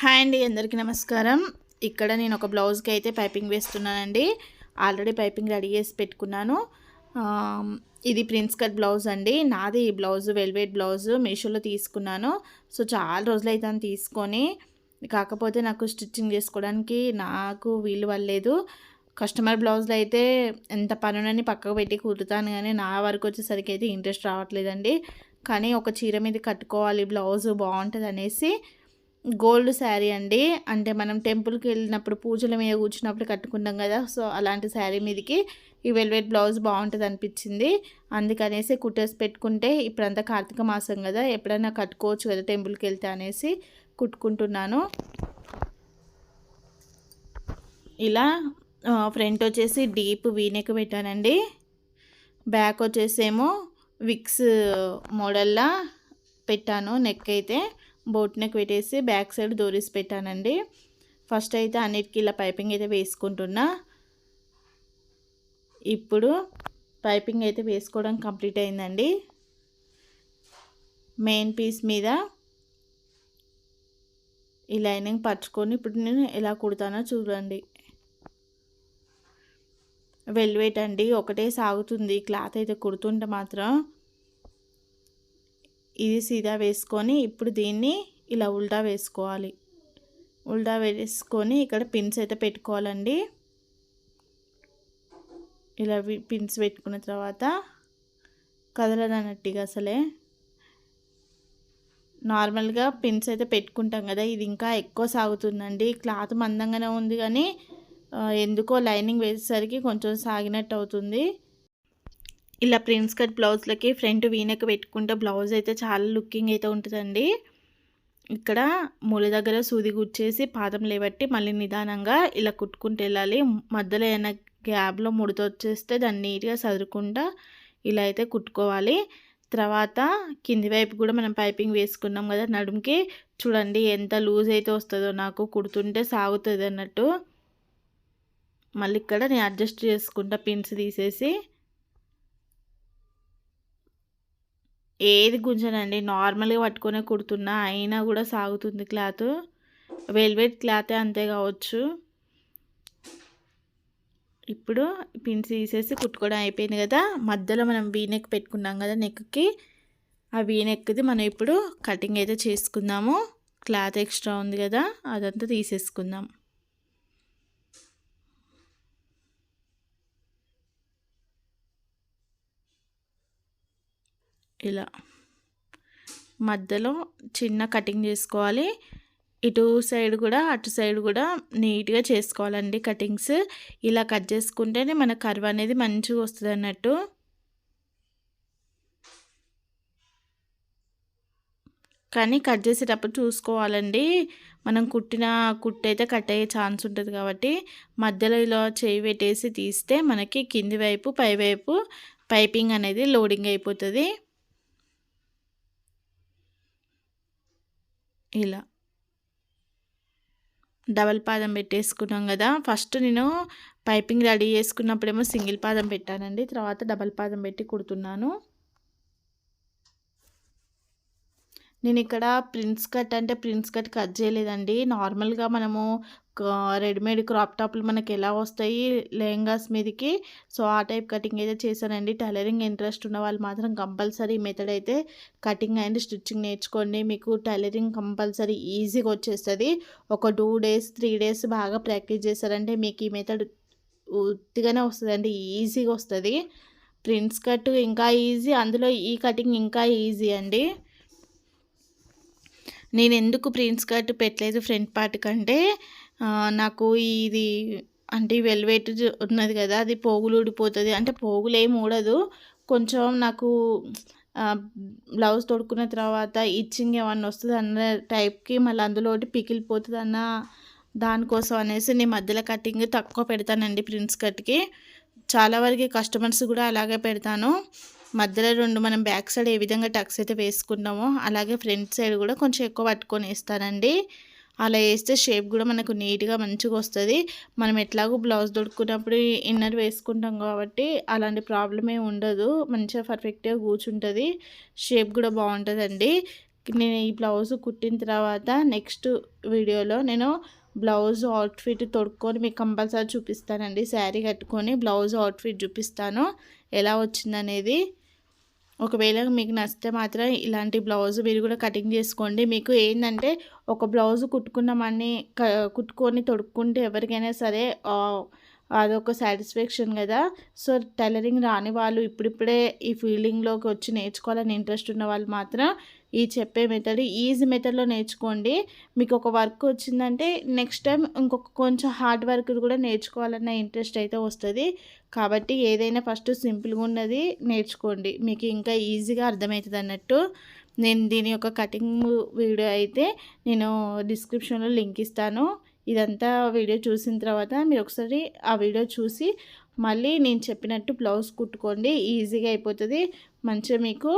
Hi అండి అందరికీ నమస్కారం. ఇక్కడ నేను ఒక బ్లౌజ్కి అయితే పైపింగ్ వేస్తున్నానండి. ఆల్రెడీ పైపింగ్ రెడీ చేసి పెట్టుకున్నాను. ఇది ప్రిన్స్ కట్ బ్లౌజ్ అండి. నాది ఈ బ్లౌజ్ వెల్వేట్ బ్లౌజ్ మీషోలో తీసుకున్నాను. సో చాలా రోజులు అయితే తీసుకొని కాకపోతే నాకు స్టిచ్చింగ్ చేసుకోవడానికి నాకు వీలు వల్లేదు కస్టమర్ బ్లౌజ్లో అయితే ఎంత పనునని పక్కకు పెట్టి కుదురుతాను కానీ నా వరకు వచ్చేసరికి అయితే ఇంట్రెస్ట్ రావట్లేదండి. కానీ ఒక చీర మీద కట్టుకోవాలి బ్లౌజ్ బాగుంటుంది అనేసి గోల్డ్ శారీ అండి. అంటే మనం టెంపుల్కి వెళ్ళినప్పుడు పూజల మీద కూర్చున్నప్పుడు కట్టుకుంటాం కదా సో అలాంటి శారీ మీదకి ఈ వెల్వెట్ బ్లౌజ్ బాగుంటుంది అనిపించింది. అందుకనేసి కుట్టేసి పెట్టుకుంటే ఇప్పుడంతా కార్తీక మాసం కదా ఎప్పుడైనా కట్టుకోవచ్చు కదా టెంపుల్కి వెళ్తే అనేసి కుట్టుకుంటున్నాను. ఇలా ఫ్రంట్ వచ్చేసి డీప్ వీనెక్ పెట్టానండి. బ్యాక్ వచ్చేసేమో విక్స్ మోడల్లా పెట్టాను నెక్ అయితే. బోట్ నెక్ పెట్టేసి బ్యాక్ సైడ్ దోరీస్ పెట్టానండి. ఫస్ట్ అయితే అన్నిటికీ ఇలా పైపింగ్ అయితే వేసుకుంటున్నా. ఇప్పుడు పైపింగ్ అయితే వేసుకోవడం కంప్లీట్ అయిందండి. మెయిన్ పీస్ మీద ఈ లైనింగ్ పరుచుకొని ఇప్పుడు నేను ఎలా కుడతానో చూడండి. వెల్వేట్ అండి ఒకటే సాగుతుంది. క్లాత్ అయితే కుడుతుంటే మాత్రం ఇది సీదా వేసుకొని ఇప్పుడు దీన్ని ఇలా ఉల్టా వేసుకోవాలి. ఉల్టా వేసుకొని ఇక్కడ పిన్స్ అయితే పెట్టుకోవాలండి. ఇలా పిన్స్ పెట్టుకున్న తర్వాత కదలదన్నట్టుగా అసలే. నార్మల్గా పిన్స్ అయితే పెట్టుకుంటాం కదా ఇది ఇంకా ఎక్కువ సాగుతుందండి. క్లాత్ మందంగానే ఉంది కానీ ఎందుకో లైనింగ్ వేసేసరికి కొంచెం సాగినట్టు అవుతుంది. ఇలా ప్రిన్స్ కట్ బ్లౌజ్లకి ఫ్రంట్ వీనెక్ పెట్టుకుంటే బ్లౌజ్ అయితే చాలా లుకింగ్ అయితే ఉంటుందండి. ఇక్కడ మూల దగ్గర సూది గుచ్చేసి పాదం లేబట్టి మళ్ళీ నిదానంగా ఇలా కుట్టుకుంటూ వెళ్ళాలి. మధ్యలో ఏమైనా గ్యాప్లో ముడత వచ్చేస్తే దాన్ని నీట్గా సదురుకుంటా ఇలా అయితే కుట్టుకోవాలి. తర్వాత కింది వైపు కూడా మనం పైపింగ్ వేసుకున్నాం కదా నడుముకి. చూడండి ఎంత లూజ్ అయితే వస్తుందో నాకు కుడుతుంటే సాగుతుంది అన్నట్టు. మళ్ళీ ఇక్కడ నేను అడ్జస్ట్ చేసుకుంటా పిన్స్ తీసేసి ఏది గుంజనండి? నార్మల్గా పట్టుకునే కుడుతున్నా అయినా కూడా సాగుతుంది క్లాత్. వెల్వెట్ క్లాతే అంతే కావచ్చు. ఇప్పుడు పిన్స్ తీసేసి కుట్టుకోవడం అయిపోయింది కదా మధ్యలో మనం వీనెక్ పెట్టుకున్నాం కదా నెక్కి ఆ వీనెక్ది మనం ఇప్పుడు కటింగ్ అయితే చేసుకుందాము. క్లాత్ ఎక్స్ట్రా ఉంది కదా అదంతా తీసేసుకుందాం. ఇలా మధ్యలో చిన్న కటింగ్ చేసుకోవాలి. ఇటు సైడ్ కూడా అటు సైడ్ కూడా నీట్గా చేసుకోవాలండి కటింగ్స్. ఇలా కట్ చేసుకుంటేనే మన కర్వ్ అనేది మంచిగా వస్తుంది అన్నట్టు. కానీ కట్ చేసేటప్పుడు చూసుకోవాలండి. మనం కుట్టిన కుట్టు అయితే కట్ అయ్యే ఛాన్స్ ఉంటుంది కాబట్టి మధ్యలో ఇలా చేయి పెట్టేసి తీస్తే మనకి కింది వైపు పై వైపు పైపింగ్ అనేది లోడింగ్ అయిపోతుంది. ఇలా. డబల్ పాదం పెట్టేసుకున్నాం కదా. ఫస్ట్ నేను పైపింగ్ రెడీ చేసుకున్నప్పుడేమో సింగిల్ పాదం పెట్టానండి. తర్వాత డబల్ పాదం పెట్టి కుడుతున్నాను. నేను ఇక్కడ ప్రిన్స్ కట్ అంటే ప్రిన్స్ కట్ కట్ చేయలేదండి. నార్మల్గా మనము రెడీమేడ్ క్రాప్ టాప్లు మనకి ఎలా వస్తాయి లెహంగాస్ మీదకి సో ఆ టైప్ కటింగ్ అయితే చేశానండి. టైలరింగ్ ఇంట్రెస్ట్ ఉన్న వాళ్ళు మాత్రం కంపల్సరీ మెథడ్ అయితే కటింగ్ అండ్ స్టిచ్చింగ్ నేర్చుకోండి. మీకు టైలరింగ్ కంపల్సరీ ఈజీగా వచ్చేస్తుంది. ఒక టూ డేస్ త్రీ డేస్ బాగా ప్రాక్టీస్ చేశారంటే మీకు ఈ మెథడ్ ఉత్తిగానే వస్తుందండి. ఈజీగా వస్తుంది. ప్రిన్స్ కట్ ఇంకా ఈజీ అందులో ఈ కటింగ్ ఇంకా ఈజీ అండి. నేను ఎందుకు ప్రిన్స్ కట్ పెట్టలేదు ఫ్రంట్ పార్ట్ కంటే? నాకు ఇది అంటే వెల్వెట్ ఉన్నది కదా అది పోగులు ఊడిపోతుంది. అంటే పోగులు ఏమి ఊడదు. కొంచెం నాకు బ్లౌజ్ తొడుక్కున్న తర్వాత ఇచ్చింగ్ ఏమన్నా వస్తుంది అన్న టైప్కి మళ్ళీ అందులో ఒకటి పికిలిపోతుంది అన్న దానికోసం అనేసి నేను మధ్యలో కటింగ్ తక్కువ పెడతానండి ప్రిన్స్ కట్కి. చాలా వరకు కస్టమర్స్ కూడా అలాగే పెడతాను. మధ్యలో రెండు మనం బ్యాక్ సైడ్ ఏ విధంగా టక్స్ అయితే వేసుకున్నామో అలాగే ఫ్రంట్ సైడ్ కూడా కొంచెం ఎక్కువ పట్టుకొని వేస్తానండి. అలా వేస్తే షేప్ కూడా మనకు నీట్గా మంచిగా వస్తుంది. మనం ఎట్లాగో బ్లౌజ్ దొడుకున్నప్పుడు ఇన్నర్ వేసుకుంటాం కాబట్టి అలాంటి ప్రాబ్లమే ఉండదు. మంచిగా పర్ఫెక్ట్గా కూర్చుంటుంది. షేప్ కూడా బాగుంటుందండి. నేను ఈ బ్లౌజ్ కుట్టిన తర్వాత నెక్స్ట్ వీడియోలో నేను బ్లౌజ్ అవుట్ఫిట్ తొడుక్కొని మీకు కంపల్సరీ చూపిస్తానండి. శారీ కట్టుకొని బ్లౌజ్ అవుట్ఫిట్ చూపిస్తాను. ఎలా వచ్చిందనేది. ఒకవేళ మీకు నచ్చితే మాత్రం ఇలాంటి బ్లౌజ్ మీరు కూడా కటింగ్ చేసుకోండి. మీకు ఏంటంటే ఒక బ్లౌజ్ కుట్టుకున్నామని కుట్టుకొని తొడుక్కుంటే ఎవరికైనా సరే అదొక సాటిస్ఫాక్షన్ కదా. సో టైలరింగ్ రాని వాళ్ళు ఇప్పుడిప్పుడే ఈ ఫీల్డింగ్లోకి వచ్చి నేర్చుకోవాలని ఇంట్రెస్ట్ ఉన్న వాళ్ళు మాత్రం ఈ చెప్పే మెథడ్ ఈజీ మెథడ్లో నేర్చుకోండి. మీకు ఒక వర్క్ వచ్చిందంటే నెక్స్ట్ టైం ఇంకొక కొంచెం హార్డ్ వర్క్ కూడా నేర్చుకోవాలన్న ఇంట్రెస్ట్ అయితే వస్తుంది. కాబట్టి ఏదైనా ఫస్ట్ సింపుల్గా ఉన్నది నేర్చుకోండి. మీకు ఇంకా ఈజీగా అర్థమవుతుంది అన్నట్టు. నేను దీని యొక్క కటింగ్ వీడియో అయితే నేను డిస్క్రిప్షన్లో లింక్ ఇస్తాను. ఇదంతా వీడియో చూసిన తర్వాత మీరు ఒకసారి ఆ వీడియో చూసి మళ్ళీ నేను చెప్పినట్టు బ్లౌజ్ కుట్టుకోండి. ఈజీగా అయిపోతుంది. మంచిగా మీకు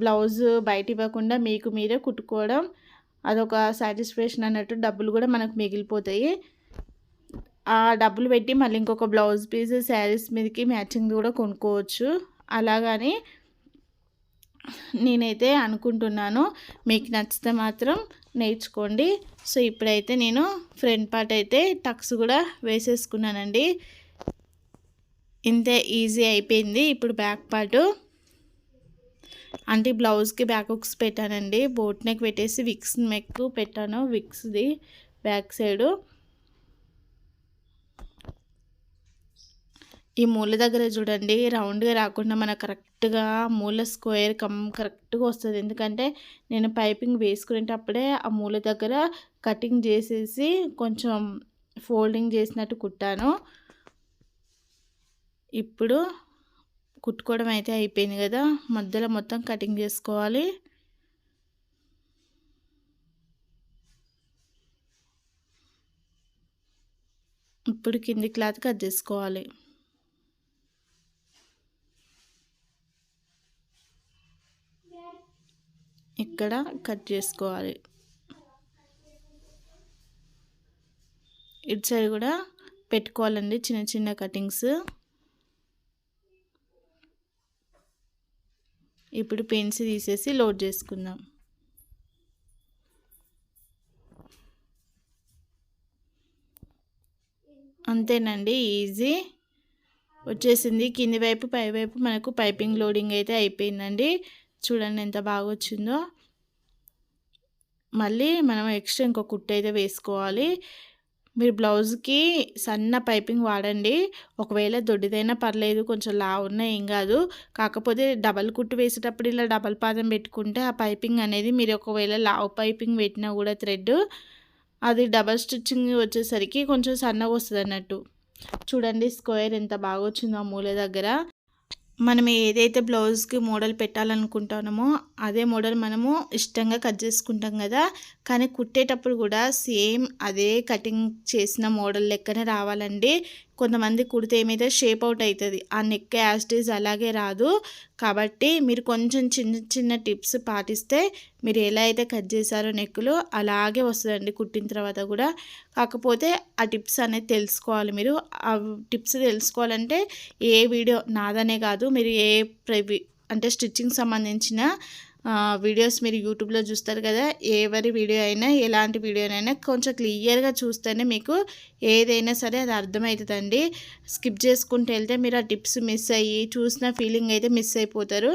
బ్లౌజ్ బయట ఇవ్వకుండా మీకు మీరే కుట్టుకోవడం అదొక సాటిస్ఫాక్షన్ అన్నట్టు డబ్బులు కూడా మనకు మిగిలిపోతాయి. ఆ డబ్బులు పెట్టి మళ్ళీ ఇంకొక బ్లౌజ్ పీస్ శారీస్ మీదకి మ్యాచింగ్ కూడా కొనుక్కోవచ్చు. అలాగని నేనైతే అనుకుంటున్నాను మీకు నచ్చితే మాత్రం నేర్చుకోండి. సో ఇప్పుడైతే నేను ఫ్రంట్ పార్ట్ అయితే టక్స్ కూడా వేసేసుకున్నానండి. ఇంతే ఈజీ అయిపోయింది. ఇప్పుడు బ్యాక్ పార్టు అంటే బ్లౌజ్కి బ్యాక్ హుక్స్ పెట్టానండి. బోట్ నెక్ పెట్టేసి విక్స్ నెక్ పెట్టాను. విక్స్ది బ్యాక్ సైడు. ఈ మూల దగ్గర చూడండి రౌండ్గా రాకుండా మన కరెక్ట్గా మూల స్క్వేర్ కమ్ కరెక్ట్గా వస్తుంది. ఎందుకంటే నేను పైపింగ్ వేసుకునేటప్పుడే ఆ మూల దగ్గర కటింగ్ చేసేసి కొంచెం ఫోల్డింగ్ చేసినట్టు కుట్టాను. ఇప్పుడు కుట్టుకోవడం అయితే అయిపోయింది కదా. మధ్యలో మొత్తం కటింగ్ చేసుకోవాలి. ఇప్పుడు కింది క్లాత్ కట్ చేసుకోవాలి. ఇక్కడ కట్ చేసుకోవాలి. ఇటు సైడ్ కూడా పెట్టుకోవాలండి చిన్న చిన్న కటింగ్స్. ఇప్పుడు పెన్స్ తీసేసి లోడ్ చేసుకుందాం. అంతేనండి ఈజీ. వచ్చేసింది కింది వైపు పై వైపు మనకు పైపింగ్ లోడింగ్ అయితే అయిపోయిందండి. చూడండి ఎంత బాగా వచ్చిందో. మళ్ళీ మనం ఎక్స్ట్రా ఇంకో కుట్టు అయితే వేసుకోవాలి. మీరు బ్లౌజ్కి సన్న పైపింగ్ వాడండి. ఒకవేళ దొడ్డిదైనా పర్లేదు కొంచెం లా ఉన్నా ఏం కాదు. కాకపోతే డబల్ కుట్టు వేసేటప్పుడు ఇలా డబల్ పాదం పెట్టుకుంటే ఆ పైపింగ్ అనేది మీరు ఒకవేళ లావ్ పైపింగ్ పెట్టినా కూడా థ్రెడ్ అది డబల్ స్టిచ్చింగ్ వచ్చేసరికి కొంచెం సన్నగా వస్తుంది అన్నట్టు చూడండి స్క్వేర్ ఎంత బాగా వచ్చిందో ఆ మూల దగ్గర. మనం ఏదైతే బ్లౌజ్కి మోడల్ పెట్టాలనుకుంటామో అదే మోడల్ మనము ఇష్టంగా కట్ చేసుకుంటాం కదా. కానీ కుట్టేటప్పుడు కూడా సేమ్ అదే కటింగ్ చేసిన మోడల్ లెక్కనే రావాలండి. కొంతమంది కుడితే ఏమైతే షేప్ అవుట్ అవుతుంది. ఆ నెక్ యాస్టీజ్ అలాగే రాదు. కాబట్టి మీరు కొంచెం చిన్న చిన్న టిప్స్ పాటిస్తే మీరు ఎలా అయితే కట్ చేశారో నెక్కులు అలాగే వస్తుందండి కుట్టిన తర్వాత కూడా. కాకపోతే ఆ టిప్స్ అనేది తెలుసుకోవాలి మీరు. ఆ టిప్స్ తెలుసుకోవాలంటే ఏ వీడియో నాదనే కాదు. మీరు ఏ అంటే స్టిచ్చింగ్ సంబంధించిన వీడియోస్ మీరు యూట్యూబ్లో చూస్తారు కదా ఎవరి వీడియో అయినా ఎలాంటి వీడియోనైనా కొంచెం క్లియర్గా చూస్తేనే మీకు ఏదైనా సరే అది అర్థమవుతుందండి. స్కిప్ చేసుకుంటూ వెళ్తే మీరు ఆ టిప్స్ మిస్ అయ్యి చూసిన ఫీలింగ్ అయితే మిస్ అయిపోతారు.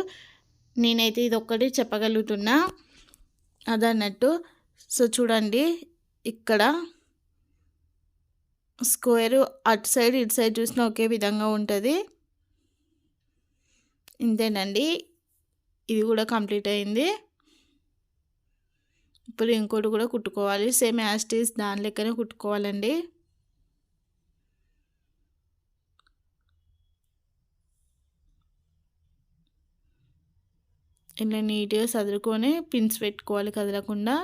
నేనైతే ఇది ఒక్కటి చెప్పగలుగుతున్నా. అదన్నట్టు. సో చూడండి. ఇక్కడ స్క్వేర్ అటు సైడ్ ఇటు సైడ్ చూసినా ఒకే విధంగా ఉంటుంది. ఇంతేనండి. ఇది కూడా కంప్లీట్ అయింది. ఇప్పుడు ఇంకోటి కూడా కుట్టుకోవాలి. సేమ్ యాస్టీస్ దాని లెక్కనే కుట్టుకోవాలండి. ఇలా నీట్గా చదువుకొని పిన్స్ పెట్టుకోవాలి కదలకుండా.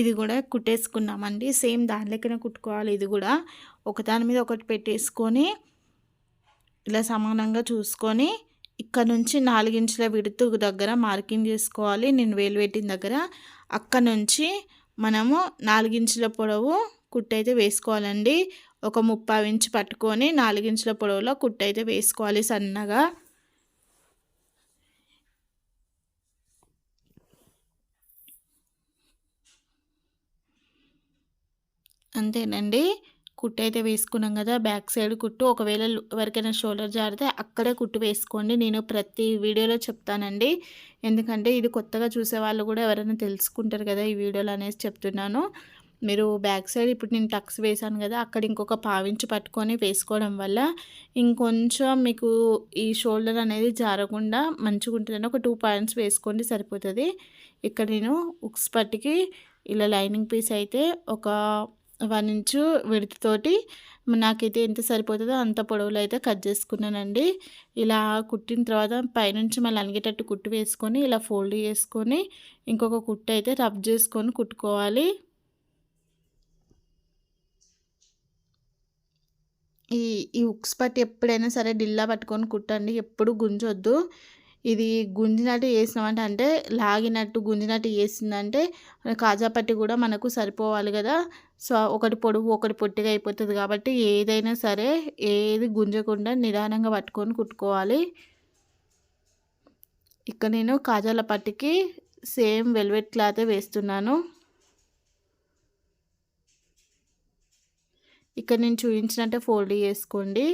ఇది కూడా కుట్టేసుకున్నామండి. సేమ్ దాని లెక్కనే కుట్టుకోవాలి ఇది కూడా. ఒకదాని మీద ఒకటి పెట్టేసుకొని ఇలా సమానంగా చూసుకొని ఇక్కడ నుంచి నాలుగించుల విడుతు దగ్గర మార్కింగ్ చేసుకోవాలి. నేను వేలు పెట్టిన దగ్గర అక్కడ నుంచి మనము నాలుగించుల పొడవు కుట్టైతే వేసుకోవాలండి. ఒక ముప్పై ఇంచు పట్టుకొని నాలుగించుల పొడవులో కుట్టైతే వేసుకోవాలి సన్నగా. అంతేనండి. కుట్టు అయితే వేసుకున్నాం కదా బ్యాక్ సైడ్ కుట్టు. ఒకవేళ ఎవరికైనా షోల్డర్ జారితే అక్కడే కుట్టు వేసుకోండి. నేను ప్రతి వీడియోలో చెప్తానండి. ఎందుకంటే ఇది కొత్తగా చూసే వాళ్ళు కూడా ఎవరైనా తెలుసుకుంటారు కదా ఈ వీడియోలో అనేసి చెప్తున్నాను. మీరు బ్యాక్ సైడ్ ఇప్పుడు నేను టక్స్ వేసాను కదా అక్కడ ఇంకొక పావించి పట్టుకొని వేసుకోవడం వల్ల ఇంకొంచెం మీకు ఈ షోల్డర్ అనేది జారకుండా మంచిగా ఉంటుందని ఒక టూ పాయింట్స్ వేసుకోండి సరిపోతుంది. ఇక్కడ నేను ఉక్స్ పట్టికి ఇలా లైనింగ్ పీస్ అయితే ఒక వన్ ఇంచు విడతతోటి నాకైతే ఎంత సరిపోతుందో అంత పొడవులో అయితే కట్ చేసుకున్నానండి. ఇలా కుట్టిన తర్వాత పైనుంచి మళ్ళీ అలిగేటట్టు కుట్టు వేసుకొని ఇలా ఫోల్డ్ చేసుకొని ఇంకొక కుట్టు అయితే రబ్ చేసుకొని కుట్టుకోవాలి. ఈ ఈ ఉక్స్ పట్టి ఎప్పుడైనా సరే డిల్లా పట్టుకొని కుట్టండి ఎప్పుడు గుంజొద్దు. ఇది గుంజినట్టు వేసినామంటే అంటే లాగినట్టు గుంజినట్టు వేసిందంటే కాజా పట్టి కూడా మనకు సరిపోవాలి కదా. సో ఒకటి పొడుగు ఒకటి పొట్టిగా అయిపోతుంది కాబట్టి ఏదైనా సరే ఏది గుంజకుండా నిదానంగా పట్టుకొని కుట్టుకోవాలి. ఇక్కడ నేను కాజాల పట్టికి సేమ్ వెల్వెట్ క్లాత్ వేస్తున్నాను. ఇక్కడ నేను చూపించినట్టే ఫోల్డ్ చేసుకోండి.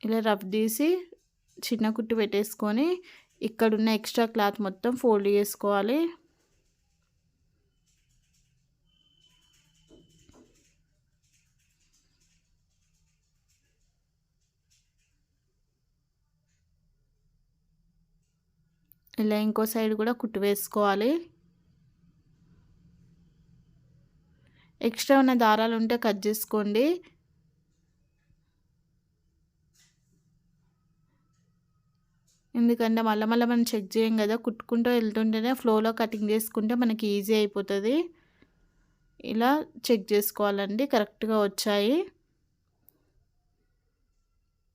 ఇలా రఫ్ తీసి చిన్న కుట్టు పెట్టేసుకొని ఇక్కడున్న ఎక్స్ట్రా క్లాత్ మొత్తం ఫోల్డ్ చేసుకోవాలి. ఇలా ఇంకో సైడ్ కూడా కుట్టు వేసుకోవాలి. ఎక్స్ట్రా ఉన్న దారాలు ఉంటే కట్ చేసుకోండి. ఎందుకంటే మళ్ళీ మళ్ళీ మనం చెక్ చేయం కదా కుట్టుకుంటూ వెళ్తుంటేనే ఫ్లోలో కటింగ్ చేసుకుంటే మనకి ఈజీ అయిపోతుంది. ఇలా చెక్ చేసుకోవాలండి కరెక్ట్గా వచ్చాయి.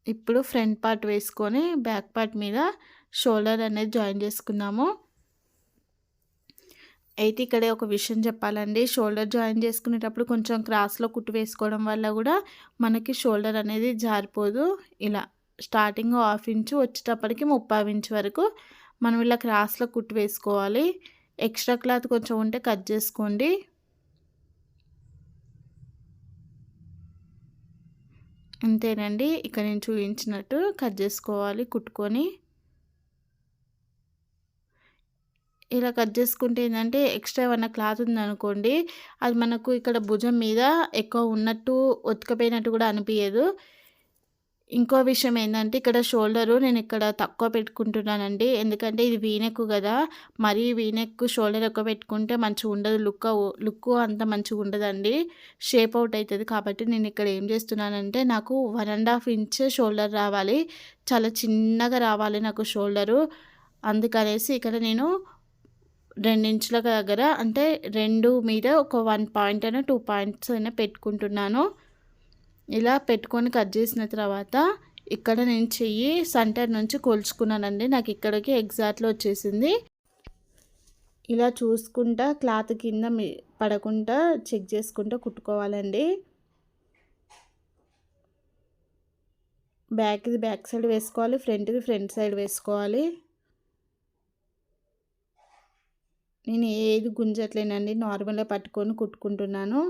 ఇప్పుడు ఫ్రంట్ పార్ట్ వేసుకొని బ్యాక్ పార్ట్ మీద షోల్డర్ అనేది జాయిన్ చేసుకున్నాము. అయితే ఇక్కడే ఒక విషయం చెప్పాలండి షోల్డర్ జాయిన్ చేసుకునేటప్పుడు కొంచెం క్రాస్లో కుట్టు వేసుకోవడం వల్ల కూడా మనకి షోల్డర్ అనేది జారిపోదు. ఇలా స్టార్టింగ్ హాఫ్ ఇంచు వచ్చేటప్పటికి ముప్పై ఇంచు వరకు మనం ఇలా క్రాస్లో కుట్టు వేసుకోవాలి. ఎక్స్ట్రా క్లాత్ కొంచెం ఉంటే కట్ చేసుకోండి. అంతేనండి ఇక్కడ నేను చూపించినట్టు కట్ చేసుకోవాలి కుట్టుకొని. ఇలా కట్ చేసుకుంటే ఏంటంటే ఎక్స్ట్రా ఏమైనా క్లాత్ ఉందనుకోండి అది మనకు ఇక్కడ భుజం మీద ఎక్కువ ఉన్నట్టు ఉతకపోయినట్టు కూడా అనిపించదు ఇంకో విషయం ఏంటంటే ఇక్కడ షోల్డరు నేను ఇక్కడ తక్కువ పెట్టుకుంటున్నానండి. ఎందుకంటే ఇది వీనెక్ కదా. మరీ వీనెక్ షోల్డర్ ఎక్కువ పెట్టుకుంటే మంచిగా ఉండదు. లుక్ లుక్ అంత మంచిగా ఉండదండి. షేప్ అవుట్ అవుతుంది. కాబట్టి నేను ఇక్కడ ఏం చేస్తున్నానంటే నాకు one and half inch shoulder రావాలి. చాలా చిన్నగా రావాలి నాకు షోల్డరు. అందుకనేసి ఇక్కడ నేను రెండించుల దగ్గర అంటే రెండు మీద ఒక వన్ పాయింట్ అయినా టూ పాయింట్స్ అయినా పెట్టుకుంటున్నాను. ఇలా పెట్టుకొని కట్ చేసిన తర్వాత ఇక్కడ నేను చెయ్యి సెంటర్ నుంచి కొలుచుకున్నానండి. నాకు ఇక్కడికి ఎగ్జాక్ట్లో వచ్చేసింది. ఇలా చూసుకుంటా క్లాత్ కింద పడకుండా చెక్ చేసుకుంటూ కుట్టుకోవాలండి. బ్యాక్ది బ్యాక్ సైడ్ వేసుకోవాలి ఫ్రంట్ది ఫ్రంట్ సైడ్ వేసుకోవాలి. నేను ఏది గుంజట్లేనండి. నార్మల్గా పట్టుకొని కుట్టుకుంటున్నాను.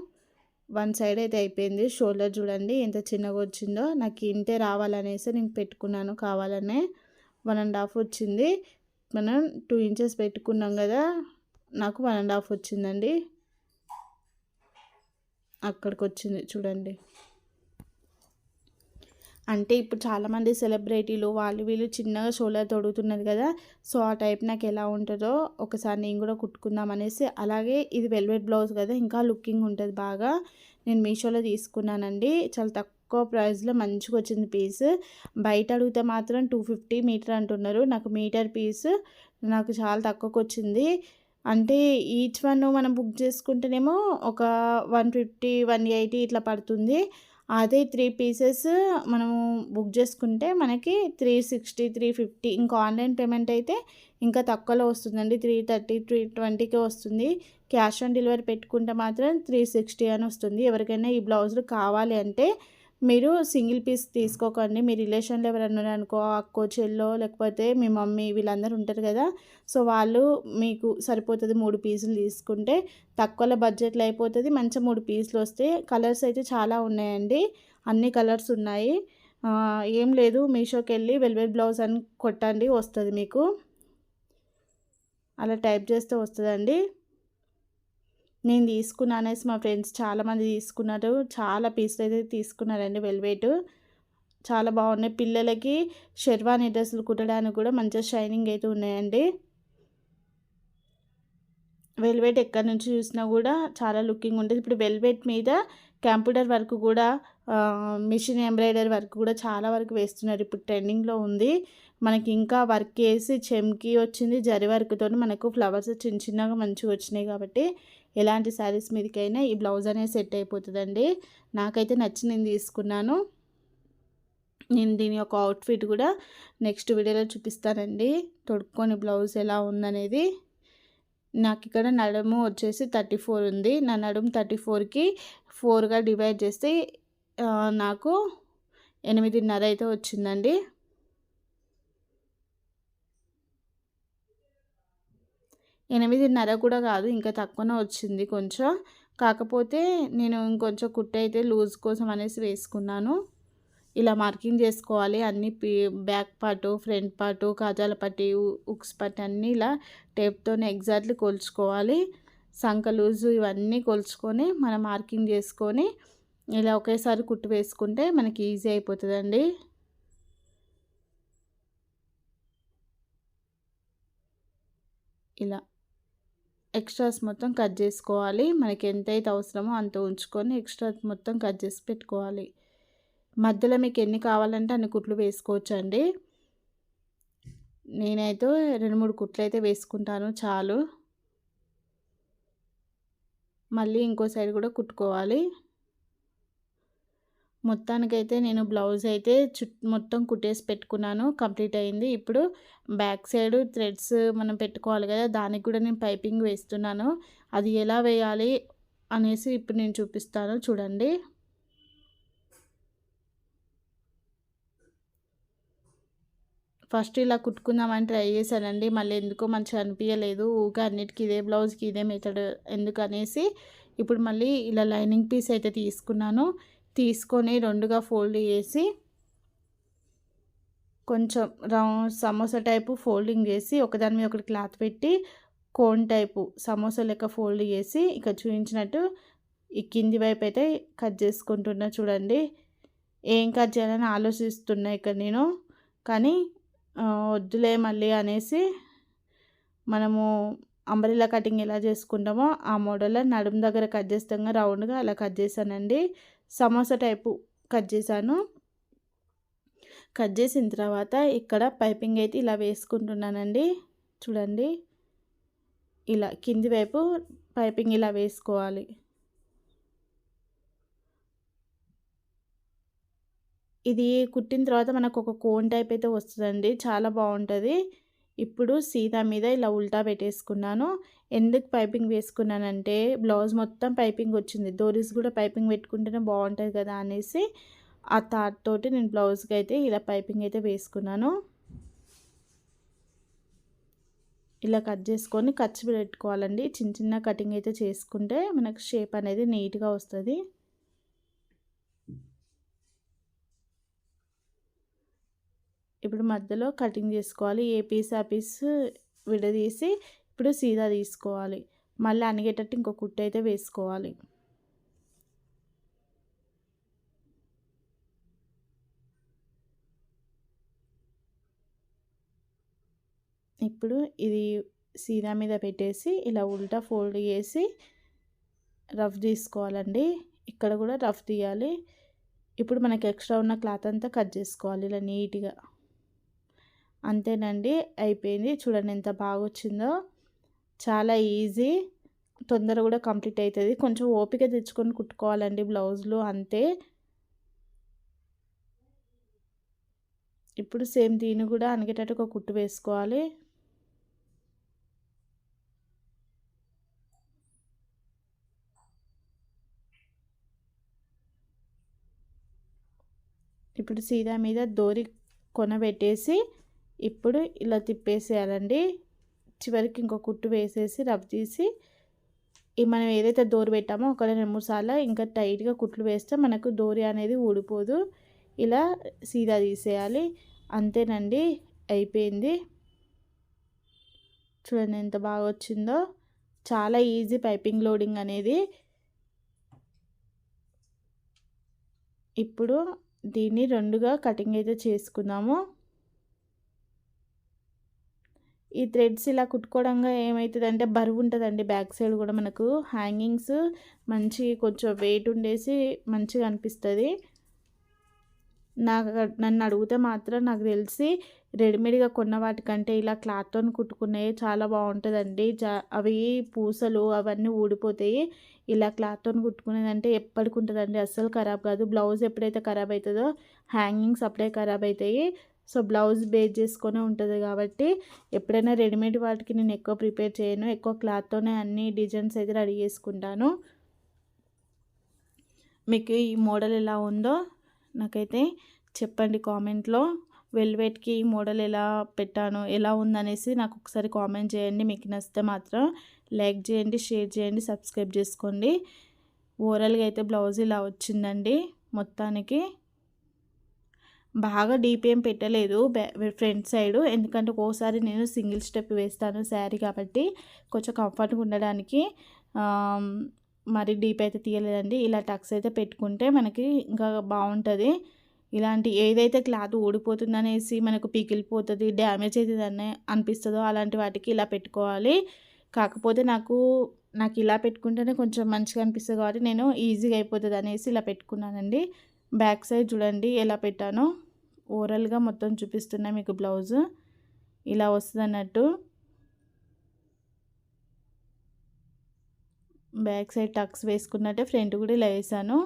వన్ సైడ్ అయితే అయిపోయింది. షోల్డర్ చూడండి ఎంత చిన్నగా వచ్చిందో. నాకు ఇంతే రావాలనేసి నేను పెట్టుకున్నాను కావాలనే. వన్ అండ్ హాఫ్ వచ్చింది. మనం టూ ఇంచెస్ పెట్టుకున్నాం కదా నాకు వన్ అండ్ హాఫ్ వచ్చిందండి. అక్కడికి వచ్చింది చూడండి. అంటే ఇప్పుడు చాలామంది సెలబ్రిటీలు వాళ్ళు వీళ్ళు చిన్నగా షోల్డర్ తొడుగుతున్నది కదా సో ఆ టైప్ నాకు ఎలా ఉంటుందో ఒకసారి నేను కూడా కుట్టుకుందాం అనేసి అలాగే ఇది వెల్వెట్ బ్లౌజ్ కదా ఇంకా లుకింగ్ ఉంటుంది బాగా. నేను మీషోలో తీసుకున్నానండి చాలా తక్కువ ప్రైస్లో మంచిగా వచ్చింది పీస్. బయట అడిగితే మాత్రం టూ ఫిఫ్టీ మీటర్ అంటున్నారు నాకు మీటర్ పీస్ నాకు చాలా తక్కువకి వచ్చింది. అంటే ఈచ్ వన్ మనం బుక్ చేసుకుంటేనేమో ఒక వన్ ఫిఫ్టీ వన్ ఎయిటీ ఇట్లా పడుతుంది. అదే త్రీ పీసెస్ మనము బుక్ చేసుకుంటే మనకి త్రీ సిక్స్టీ త్రీ ఫిఫ్టీ ఇంకా ఆన్లైన్ పేమెంట్ అయితే ఇంకా తక్కువలో వస్తుందండి. త్రీ థర్టీ త్రీ ట్వంటీకే వస్తుంది. క్యాష్ ఆన్ డెలివరీ పెట్టుకుంటే మాత్రం త్రీ సిక్స్టీ అని వస్తుంది. ఎవరికైనా ఈ బ్లౌజులు కావాలి అంటే మీరు సింగిల్ పీస్ తీసుకోకండి. మీ రిలేషన్లో ఎవరన్నా ఉన్నారనుకో అక్కో చెల్లో లేకపోతే మీ మమ్మీ వీళ్ళందరూ ఉంటారు కదా. సో వాళ్ళు మీకు సరిపోతుంది మూడు పీసులు తీసుకుంటే తక్కువలో బడ్జెట్లో అయిపోతుంది. మంచి మూడు పీసులు వస్తే కలర్స్ అయితే చాలా ఉన్నాయండి. అన్ని కలర్స్ ఉన్నాయి. ఏం లేదు. మీషోకి వెళ్ళి వెల్వెట్ బ్లౌజ్ అని కొట్టండి వస్తుంది మీకు. అలా టైప్ చేస్తే వస్తుందండి. నేను తీసుకున్నాను అనేసి మా ఫ్రెండ్స్ చాలామంది తీసుకున్నారు. చాలా పీసులు అయితే తీసుకున్నారండి వెల్వేటు. చాలా బాగున్నాయి. పిల్లలకి షెర్వానీ డ్రెస్సులు కుట్టడానికి కూడా మంచిగా షైనింగ్ అయితే ఉన్నాయండి. వెల్వెట్ ఎక్కడి నుంచి చూసినా కూడా చాలా లుకింగ్ ఉంటుంది. ఇప్పుడు వెల్వెట్ మీద కంప్యూటర్ వర్క్ కూడా మిషన్ ఎంబ్రాయిడరీ వర్క్ కూడా చాలా వరకు వేస్తున్నారు. ఇప్పుడు ట్రెండింగ్లో ఉంది. మనకి ఇంకా వర్క్ వేసి చెమ్కి వచ్చింది జరి వర్క్తో మనకు ఫ్లవర్స్ చిన్న చిన్నగా మంచిగా వచ్చినాయి కాబట్టి ఎలాంటి శారీస్ మీదకైనా ఈ బ్లౌజ్ అనేది సెట్ అయిపోతుందండి. నాకైతే నచ్చి నేను తీసుకున్నాను. నేను దీని యొక్క అవుట్ఫిట్ కూడా నెక్స్ట్ వీడియోలో చూపిస్తానండి. తొడుక్కొని బ్లౌజ్ ఎలా ఉందనేది. నాకు ఇక్కడ నడుము వచ్చేసి థర్టీ ఫోర్ ఉంది. నా నడుము థర్టీ ఫోర్కి ఫోర్గా డివైడ్ చేస్తే నాకు ఎనిమిదిన్నర అయితే వచ్చిందండి. ఎనిమిదిన్నర కూడా కాదు ఇంకా తక్కువనే వచ్చింది కొంచెం. కాకపోతే నేను ఇంకొంచెం కుట్ట అయితే లూజ్ కోసం అనేసి వేసుకున్నాను. ఇలా మార్కింగ్ చేసుకోవాలి అన్ని బ్యాక్ పార్టు ఫ్రంట్ పార్టు కాజాల పట్టి ఉక్స్ పట్టి అన్నీ ఇలా టేప్తోనే ఎగ్జాక్ట్లీ కొలుచుకోవాలి. సంక లూజు ఇవన్నీ కొలుచుకొని మనం మార్కింగ్ చేసుకొని ఇలా ఒకేసారి కుట్టు వేసుకుంటే మనకి ఈజీ అయిపోతుందండి. ఇలా. ఎక్స్ట్రాస్ మొత్తం కట్ చేసుకోవాలి. మనకి ఎంతైతే అవసరమో అంత ఉంచుకొని ఎక్స్ట్రా మొత్తం కట్ చేసి పెట్టుకోవాలి. మధ్యలో మీకు ఎన్ని కావాలంటే అన్ని కుట్లు వేసుకోవచ్చు అండి నేనైతే రెండు మూడు కుట్లు అయితే వేసుకుంటాను చాలు. మళ్ళీ ఇంకో సైడ్ కూడా కుట్టుకోవాలి. మొత్తానికైతే నేను బ్లౌజ్ అయితే చుట్ మొత్తం కుట్టేసి పెట్టుకున్నాను. కంప్లీట్ అయింది. ఇప్పుడు బ్యాక్ సైడ్ థ్రెడ్స్ మనం పెట్టుకోవాలి కదా దానికి కూడా నేను పైపింగ్ వేస్తున్నాను. అది ఎలా వేయాలి అనేసి ఇప్పుడు నేను చూపిస్తాను. చూడండి. ఫస్ట్ ఇలా కుట్టుకుందామని ట్రై చేశానండి. మళ్ళీ ఎందుకో మంచిగా అనిపించలేదు ఊగా అన్నిటికీ ఇదే బ్లౌజ్కి ఇదే మెథడ్ ఎందుకు అనేసి ఇప్పుడు మళ్ళీ ఇలా లైనింగ్ పీస్ అయితే తీసుకున్నాను. తీసుకొని రెండుగా ఫోల్డ్ చేసి కొంచెం రౌండ్ సమోసా టైపు ఫోల్డింగ్ చేసి ఒకదాని మీద ఒకటి క్లాత్ పెట్టి కోన్ టైపు సమోసా లెక్క ఫోల్డ్ చేసి ఇక చూపించినట్టు ఈ కింది వైపు అయితే కట్ చేసుకుంటున్నా చూడండి. ఏం కట్ చేయాలని ఆలోచిస్తున్నా ఇక్కడ నేను. కానీ వద్దులే మళ్ళీ అనేసి మనము అంబ్రెల్లా కటింగ్ ఎలా చేసుకుంటామో ఆ మోడల్లో నడుము దగ్గర కట్ చేస్తాం రౌండ్గా అలా కట్ చేశానండి. సమోసా టైపు కట్ చేశాను. కట్ చేసిన తర్వాత ఇక్కడ పైపింగ్ అయితే ఇలా వేసుకుంటున్నానండి. చూడండి. ఇలా కింది వైపు పైపింగ్ ఇలా వేసుకోవాలి. ఇది కుట్టిన తర్వాత మనకు ఒక కోన్ టైప్ అయితే వస్తుందండి. చాలా బాగుంటుంది. ఇప్పుడు సీదా మీద ఇలా ఉల్టా పెట్టేసుకున్నాను. ఎందుకు పైపింగ్ వేసుకున్నానంటే బ్లౌజ్ మొత్తం పైపింగ్ వచ్చింది. డోరీస్ కూడా పైపింగ్ పెట్టుకుంటేనే బాగుంటుంది కదా అనేసి ఆ థాట్ తోటి నేను బ్లౌజ్కి అయితే ఇలా పైపింగ్ అయితే వేసుకున్నాను. ఇలా కట్ చేసుకొని ఖర్చు పెట్టుకోవాలండి. చిన్న చిన్న కటింగ్ అయితే చేసుకుంటే మనకు షేప్ అనేది నీట్గా వస్తుంది. ఇప్పుడు మధ్యలో కటింగ్ చేసుకోవాలి. ఏ పీస్ ఆ పీస్ విడదీసి ఇప్పుడు సీదా తీసుకోవాలి. మళ్ళీ అనిగేటట్టు ఇంకో కుట్టు అయితే వేసుకోవాలి. ఇప్పుడు ఇది సీదా మీద పెట్టేసి ఇలా ఉల్టా ఫోల్డ్ చేసి రఫ్ తీసుకోవాలండి. ఇక్కడ కూడా రఫ్ తీయాలి. ఇప్పుడు మనకి ఎక్స్ట్రా ఉన్న క్లాత్ అంతా కట్ చేసుకోవాలి ఇలా నీట్గా. అంతేనండి. అయిపోయింది. చూడండి ఎంత బాగా వచ్చిందో చాలా ఈజీ. తొందర కూడా కంప్లీట్ అవుతుంది కొంచెం ఓపిక తెచ్చుకొని కుట్టుకోవాలండి బ్లౌజులు అంతే. ఇప్పుడు సేమ్ దీన్ని కూడా అనిగేటట్టు ఒక కుట్టు వేసుకోవాలి. ఇప్పుడు సీదా మీద దోరి కొనబెట్టేసి ఇప్పుడు ఇలా తిప్పేసేయాలండి. చివరికి ఇంకో కుట్టు వేసేసి రబ్ తీసి మనం ఏదైతే దోరు పెట్టామో ఒక రెండు మూడు సార్లు ఇంకా టైట్గా కుట్లు వేస్తే మనకు దోరి అనేది ఊడిపోదు. ఇలా సీదా తీసేయాలి. అంతేనండి. అయిపోయింది. చూడండి ఎంత బాగా వచ్చిందో. చాలా ఈజీ పైపింగ్ లోడింగ్ అనేది. ఇప్పుడు దీన్ని రెండుగా కటింగ్ అయితే చేసుకుందాము. ఈ థ్రెడ్స్ ఇలా కుట్టుకోవడంగా ఏమవుతుందంటే బరువు ఉంటుందండి బ్యాక్ సైడ్ కూడా మనకు. హ్యాంగింగ్స్ మంచి కొంచెం వెయిట్ ఉండేసి మంచిగా అనిపిస్తుంది. నాకు నన్ను అడిగితే మాత్రం నాకు తెలిసి రెడీమేడ్గా కొన్న వాటికంటే ఇలా క్లాత్తో కుట్టుకునేవి చాలా బాగుంటుందండి. జా అవి పూసలు అవన్నీ ఊడిపోతాయి. ఇలా క్లాత్తో కుట్టుకునేదంటే ఎప్పటికి ఉంటుందండి. అస్సలు ఖరాబ్ కాదు. బ్లౌజ్ ఎప్పుడైతే ఖరాబ్ అవుతుందో హ్యాంగింగ్స్ అప్పుడే ఖరాబ్ అవుతాయి సో బ్లౌజ్ బేస్ చేసుకొని ఉంటుంది కాబట్టి ఎప్పుడైనా రెడీమేడ్ వాటికి నేను ఎక్కువ ప్రిపేర్ చేయను. ఎక్కువ క్లాత్తోనే అన్ని డిజైన్స్ అయితే రెడీ చేసుకుంటాను. మీకు ఈ మోడల్ ఎలా ఉందో నాకైతే చెప్పండి కామెంట్లో. వెల్వెట్కి ఈ మోడల్ ఎలా పెట్టాను ఎలా ఉందనేసి నాకు ఒకసారి కామెంట్ చేయండి. మీకు నచ్చితే మాత్రం లైక్ చేయండి షేర్ చేయండి సబ్స్క్రైబ్ చేసుకోండి. ఓవరాల్గా అయితే బ్లౌజ్ ఇలా వచ్చిందండి మొత్తానికి. బాగా డీప్ ఏం పెట్టలేదు ఫ్రంట్ సైడ్. ఎందుకంటే ఒక్కోసారి నేను సింగిల్ స్టెప్ వేస్తాను శారీ కాబట్టి కొంచెం కంఫర్ట్గా ఉండడానికి. మరి డీప్ అయితే తీయలేదండి. ఇలా టక్స్ అయితే పెట్టుకుంటే మనకి ఇంకా బాగుంటుంది. ఇలాంటి ఏదైతే క్లాత్ ఊడిపోతుందనేసి మనకు పిగిలిపోతుంది డ్యామేజ్ అవుతుందని అనిపిస్తుందో అలాంటి వాటికి ఇలా పెట్టుకోవాలి. కాకపోతే నాకు నాకు ఇలా పెట్టుకుంటేనే కొంచెం మంచిగా అనిపిస్తుంది కాబట్టి నేను ఈజీగా అయిపోతుంది అనేసి ఇలా పెట్టుకున్నానండి. బ్యాక్ సైడ్ చూడండి ఎలా పెట్టానో. ఓవరాల్గా మొత్తం చూపిస్తున్నా మీకు బ్లౌజ్. ఇలా వస్తుంది అన్నట్టు బ్యాక్ సైడ్ టక్స్ వేసుకున్నట్టే ఫ్రంట్ కూడా ఇలా వేసాను.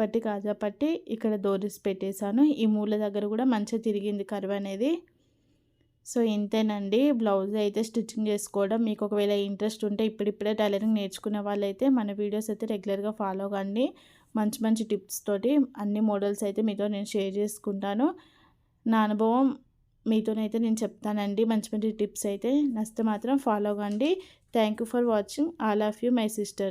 పట్టి కాజా పట్టి ఇక్కడ దోరిస్ పెట్టేశాను. ఈ మూల దగ్గర కూడా మంచిగా తిరిగింది కరువు అనేది. సో ఇంతేనండి. బ్లౌజ్ అయితే స్టిచ్చింగ్ చేసుకోవడం. మీకు ఒకవేళ ఇంట్రెస్ట్ ఉంటే ఇప్పుడిప్పుడే టైలరింగ్ నేర్చుకునే వాళ్ళైతే మన వీడియోస్ అయితే రెగ్యులర్గా ఫాలో కండి మంచి మంచి టిప్స్ తోటి అన్ని మోడల్స్ అయితే మీతో నేను షేర్ చేసుకుంటాను. నా అనుభవం మీతోనైతే నేను చెప్తానండి. మంచి మంచి టిప్స్ అయితే నచ్చితే మాత్రం ఫాలో కండి thank you for watching. All of you my sister.